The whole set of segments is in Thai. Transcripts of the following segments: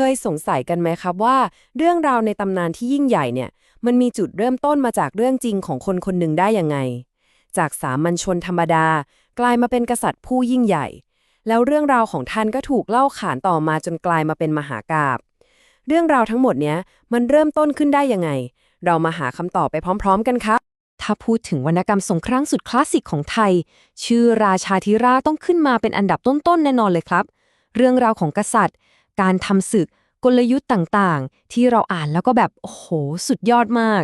เคยสงสัยกันไหมครับว่า เรื่องราวในตำนานที่ยิ่งใหญ่เนี่ยมันมีจุดเริ่มต้นมาจากเรื่องจริงของคนคนหนึ่งได้ยังไง จากสามัญชนธรรมดา กลายมาเป็นกษัตริย์ผู้ยิ่งใหญ่ แล้วเรื่องราวของท่านก็ถูกเล่าขานต่อมาจนกลายมาเป็นมหากาบเรื่องราวทั้งหมดเนี้ยมันเริ่มต้นขึ้นได้ยังไง เรามาหาคำตอบไปพร้อม ๆ กันครับถ้าพูดถึงวรรณกรรมสงครามสุดคลาสสิกของไทย ชื่อราชาธิราชต้องขึ้นมาเป็นอันดับต้นๆแน่นอนเลยครับ เรื่องราวของกษัตริย์ การทำศึก กลยุทธ์ต่างๆ ที่เราอ่านแล้วก็แบบ โอ้โห สุดยอดมาก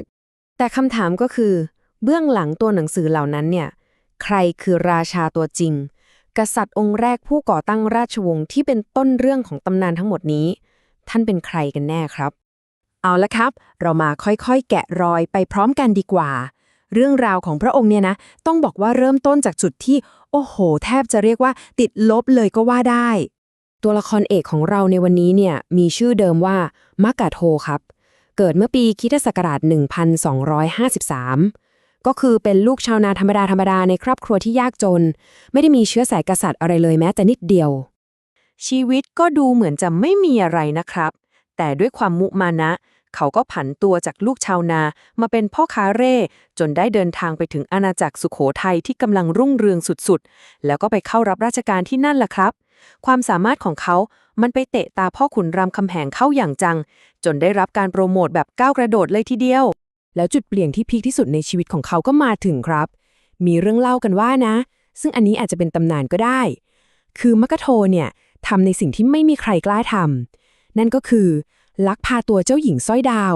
แต่คำถามก็คือ เบื้องหลังตัวหนังสือเหล่านั้นเนี่ย ใครคือราชาตัวจริง กษัตริย์องค์แรกผู้ก่อตั้งราชวงศ์ที่เป็นต้นเรื่องของตำนานทั้งหมดนี้ ท่านเป็นใครกันแน่ครับ เอาละครับ เรามาค่อยๆ แกะรอยไปพร้อมกันดีกว่าเรื่องราวของพระองค์เนี่ยนะ ต้องบอกว่าเริ่มต้นจากจุดที่ โอ้โห แทบจะเรียกว่าติดลบเลยก็ว่าได้ ตัวละครเอกของเราในวันนี้เนี่ยมีชื่อเดิมว่ามักกะโทครับ เกิดเมื่อปีคริสตศักราช 1253 ก็คือเป็นลูกชาวนาธรรมดาธรรมดาในครอบครัวที่ยากจน ไม่ได้มีเชื้อสายกษัตริย์อะไรเลยแม้แต่นิดเดียว ชีวิตก็ดูเหมือนจะไม่มีอะไรนะครับ แต่ด้วยความมุมานะ เขาก็ผันตัวจากลูกชาวนามาเป็นพ่อค้าเร่จนได้เดินทางไปถึงอาณาจักรสุขโขทัยที่กำลังรุ่งเรืองสุดๆ แล้วก็ไปเข้ารับราชการที่นั่นล่ะครับ ความสามารถของเขา มันไปเตะตาพ่อขุนรามคำแหงเข้าอย่างจัง จนได้รับการโปรโมทแบบก้าวกระโดดเลยทีเดียว แล้วจุดเปลี่ยนที่พีคที่สุดในชีวิตของเขาก็มาถึงครับ มีเรื่องเล่ากันว่านะ ซึ่งอันนี้อาจจะเป็นตำนานก็ได้ คือมกกะโทเนี่ยทำในสิ่งที่ไม่มีใครกล้าทำนั่นก็คือลักพาตัวเจ้าหญิงสร้อยดาว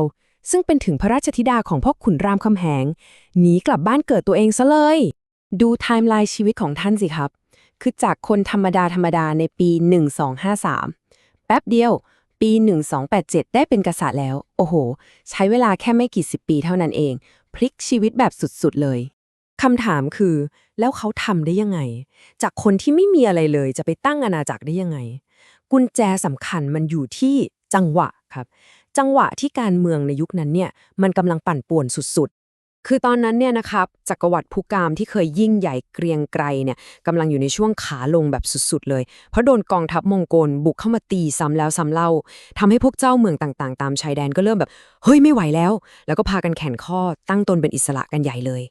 ซึ่งเป็นถึงพระราชธิดาของพ่อขุนรามคำแหงหนีกลับบ้านเกิดตัวเองซะเลย ดูไทม์ไลน์ชีวิตของท่านสิครับ คือจากคนธรรมดาธรรมดาในปี 1253 แป๊บเดียว ปี 1287 ได้เป็นกษัตริย์แล้ว โอ้โห ใช้เวลาแค่ไม่กี่สิบปีเท่านั้นเอง พลิกชีวิตแบบสุดๆเลยคำถามคือ แล้วเขาทำได้ยังไง จากคนที่ไม่มีอะไรเลยจะไปตั้งอาณาจักรได้ยังไง กุญแจสำคัญมันอยู่ที่จังหวะครับ จังหวะที่การเมืองในยุคนั้นเนี่ย มันกำลังปั่นป่วนสุดๆ คือตอนนั้นเนี่ยนะครับจักรวรรดิภูกามที่เคยยิ่งใหญ่เกรียงไกรเนี่ยกำลังอยู่ในช่วงขาลงแบบสุดๆเลย เพราะโดนกองทัพมองโกลบุกเข้ามาตีซ้ำแล้วซ้ำเล่าทำให้พวกเจ้าเมืองต่างๆ ตามชายแดนก็เริ่มแบบ เฮ้ยไม่ไหวแล้ว แล้วก็พากันแข่งข้อตั้งตนเป็นอิสระกันใหญ่เลย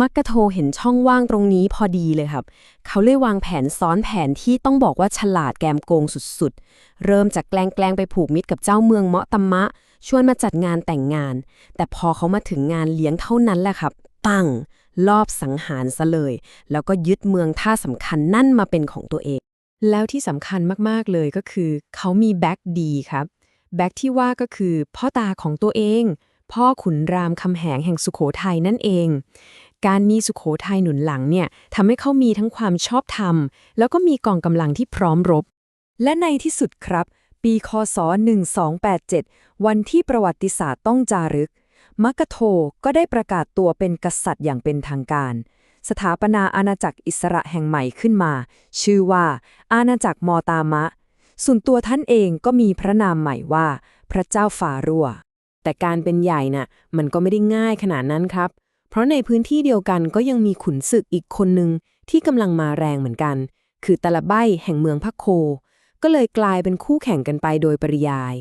มักกะโทเห็นช่องว่างตรงนี้พอดีเลยครับ เขาเลยวางแผนซ้อนแผนที่ต้องบอกว่าฉลาดแกมโกงสุดๆ เริ่มจากแกล้งแกล้งไปผูกมิตรกับเจ้าเมืองเมาะตัมมะ ชวนมาจัดงานแต่งงาน แต่พอเขามาถึงงานเลี้ยงเท่านั้นแหละครับ ปัง ลอบสังหารซะเลย แล้วก็ยึดเมืองท่าสำคัญนั่นมาเป็นของตัวเอง แล้วที่สำคัญมากๆเลยก็คือ เขามีแบ็กดีครับแบ็กที่ว่าก็คือพ่อตาของตัวเอง พ่อขุนรามคำแหงแห่งสุขโขทัยนั่นเอง การมีสุขโขทัยหนุนหลังเนี่ยทำให้เขามีทั้งความชอบธรรม แล้วก็มีกองกำลังที่พร้อมรบ และในที่สุดครับ ปีคศ 1287 วันที่ประวัติศาสตร์ต้องจารึก มักโทก็ได้ประกาศตัวเป็นกษัตริย์อย่างเป็นทางการ สถาปนาอาณาจักรอิสระแห่งใหม่ขึ้นมา ชื่อว่า อาณาจักรมอตามะ ส่วนตัวท่านเองก็มีพระนามใหม่ว่า พระเจ้าฟารัวแต่การเป็นใหญ่น่ะมันก็ไม่ได้ง่ายขนาดนั้นครับ ราะในพื้นที่เดียวกันก็ยังมีขุนศึกอีกคนหนึ่งที่กำลังมาแรงเหมือนกัน คือตะละใบแห่งเมืองพักโค ก็เลยกลายเป็นคู่แข่งกันไปโดยปริยาย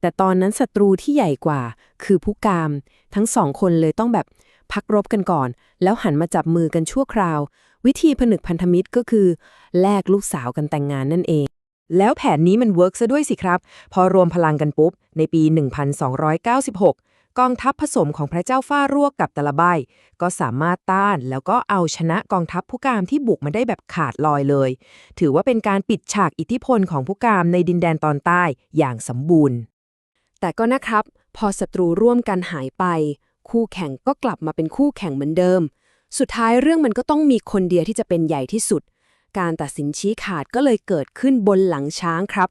แต่ตอนนั้นศัตรูที่ใหญ่กว่า คือผู้กาม ทั้งสองคนเลยต้องแบบพักรบกันก่อน แล้วหันมาจับมือกันชั่วคราว วิธีผนึกพันธมิตรก็คือ แลกลูกสาวกันแต่งงานนั่นเอง แล้วแผนนี้มันเวิร์กซะด้วยสิครับ พอรวมพลังกันปุ๊บ ในปี 1296 กองทัพผสมของพระเจ้าฟ้าร่วกกับตะละใบก็สามารถต้านแล้วก็เอาชนะกองทัพผู้กามที่บุกมาได้แบบขาดลอยเลย ถือว่าเป็นการปิดฉากอิทธิพลของผู้กามในดินแดนตอนใต้อย่างสมบูรณ์ แต่ก็นะครับ พอศัตรูร่วมกันหายไป คู่แข่งก็กลับมาเป็นคู่แข่งเหมือนเดิม สุดท้ายเรื่องมันก็ต้องมีคนเดียวที่จะเป็นใหญ่ที่สุด การตัดสินชี้ขาดก็เลยเกิดขึ้นบนหลังช้างครับ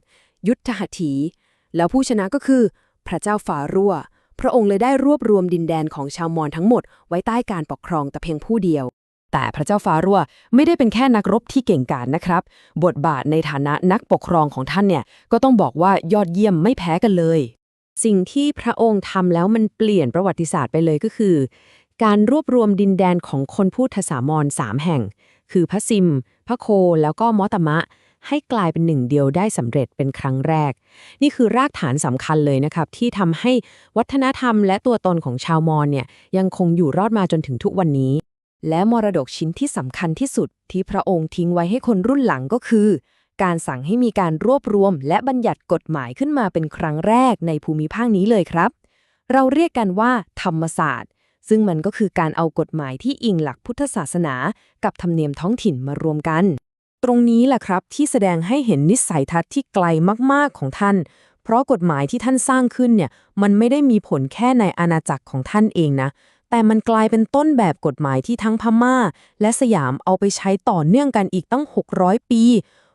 ยุทธหัตถี แล้วผู้ชนะก็คือ พระเจ้าฝารั่ว พระองค์เลยได้รวบรวมดินแดนของชาวมอญทั้งหมด ไว้ใต้การปกครองแต่เพียงผู้เดียว แต่พระเจ้าฟารัวไม่ได้เป็นแค่นักรบที่เก่งกาจนะครับ บทบาทในฐานะนักปกครองของท่านเนี่ยก็ต้องบอกว่ายอดเยี่ยมไม่แพ้กันเลย สิ่งที่พระองค์ทำแล้วมันเปลี่ยนประวัติศาสตร์ไปเลยก็คือ การรวบรวมดินแดนของคนพูดภาษามอญสามแห่ง คือพระซิม พระโคแล้วก็มอตมะ ให้กลายเป็นหนึ่งเดียวได้สำเร็จเป็นครั้งแรก นี่คือรากฐานสำคัญเลยนะครับ ที่ทำให้วัฒนธรรมและตัวตนของชาวมอญเนี่ยยังคงอยู่รอดมาจนถึงทุกวันนี้ และมรดกชิ้นที่สำคัญที่สุด ที่พระองค์ทิ้งไว้ให้คนรุ่นหลังก็คือ การสั่งให้มีการรวบรวม และบัญญัติกฎหมายขึ้นมาเป็นครั้งแรกในภูมิภาคนี้เลยครับ เราเรียกกันว่าธรรมศาสตร์ ซึ่งมันก็คือการเอากฎหมายที่อิงหลักพุทธศาสนา กับธรรมเนียมท้องถิ่นมารวมกัน ตรงนี้แหละครับที่แสดงให้เห็นนิสัยทัศน์ที่ไกลมากๆของท่าน เพราะกฎหมายที่ท่านสร้างขึ้นเนี่ย มันไม่ได้มีผลแค่ในอาณาจักรของท่านเองนะ แต่มันกลายเป็นต้นแบบกฎหมายที่ทั้งพม่า และสยามเอาไปใช้ต่อเนื่องกันอีกตั้ง 600 ปี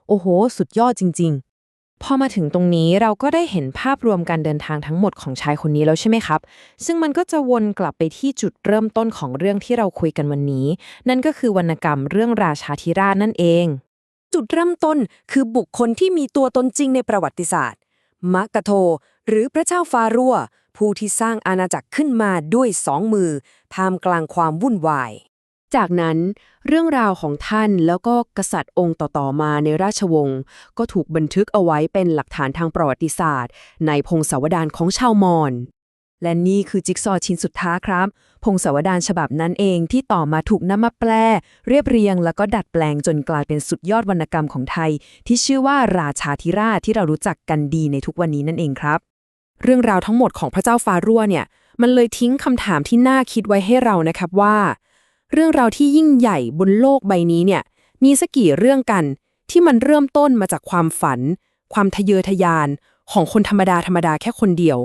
โอ้โห สุดยอดจริง ๆพอมาถึงตรงนี้เราก็ได้เห็นภาพรวมการเดินทางทั้งหมดของชายคนนี้แล้วใช่ไหมครับ ซึ่งมันก็จะวนกลับไปที่จุดเริ่มต้นของเรื่องที่เราคุยกันวันนี้ นั่นก็คือวรรณกรรมเรื่องราชาธิราชนั่นเอง จุดเริ่มต้นคือบุคคลที่มีตัวตนจริงในประวัติศาสตร์มะกะโท หรือพระเจ้าฟารัวผู้ที่สร้างอาณาจักรขึ้นมาด้วยสองมือท่ามกลางความวุ่นวาย จากนั้นเรื่องราวของท่านแล้วก็กษัตริย์องค์ต่อ ๆ มาในราชวงศ์ก็ถูกบันทึกเอาไว้เป็นหลักฐานทางประวัติศาสตร์ ในพงศาวดารของชาวมอญ และนี่คือจิ๊กซอว์ชิ้นสุดท้ายครับ พงศาวดารฉบับนั้นเองที่ต่อมาถูกนำมาแปล เรียบเรียง แล้วก็ดัดแปลงจนกลายเป็นสุดยอดวรรณกรรมของไทย ที่ชื่อว่าราชาธิราชที่เรารู้จักกันดีในทุกวันนี้นั่นเองครับ เรื่องราวทั้งหมดของพระเจ้าฟารั่วเนี่ย มันเลยทิ้งคำถามที่น่าคิดไว้ให้เรานะครับว่า เรื่องราวที่ยิ่งใหญ่บนโลกใบนี้เนี่ย มีสักกี่เรื่องกัน ที่มันเริ่มต้นมาจากความฝัน ความทะเยอทะยาน ของคนธรรมดาธรรมดาแค่คนเดียว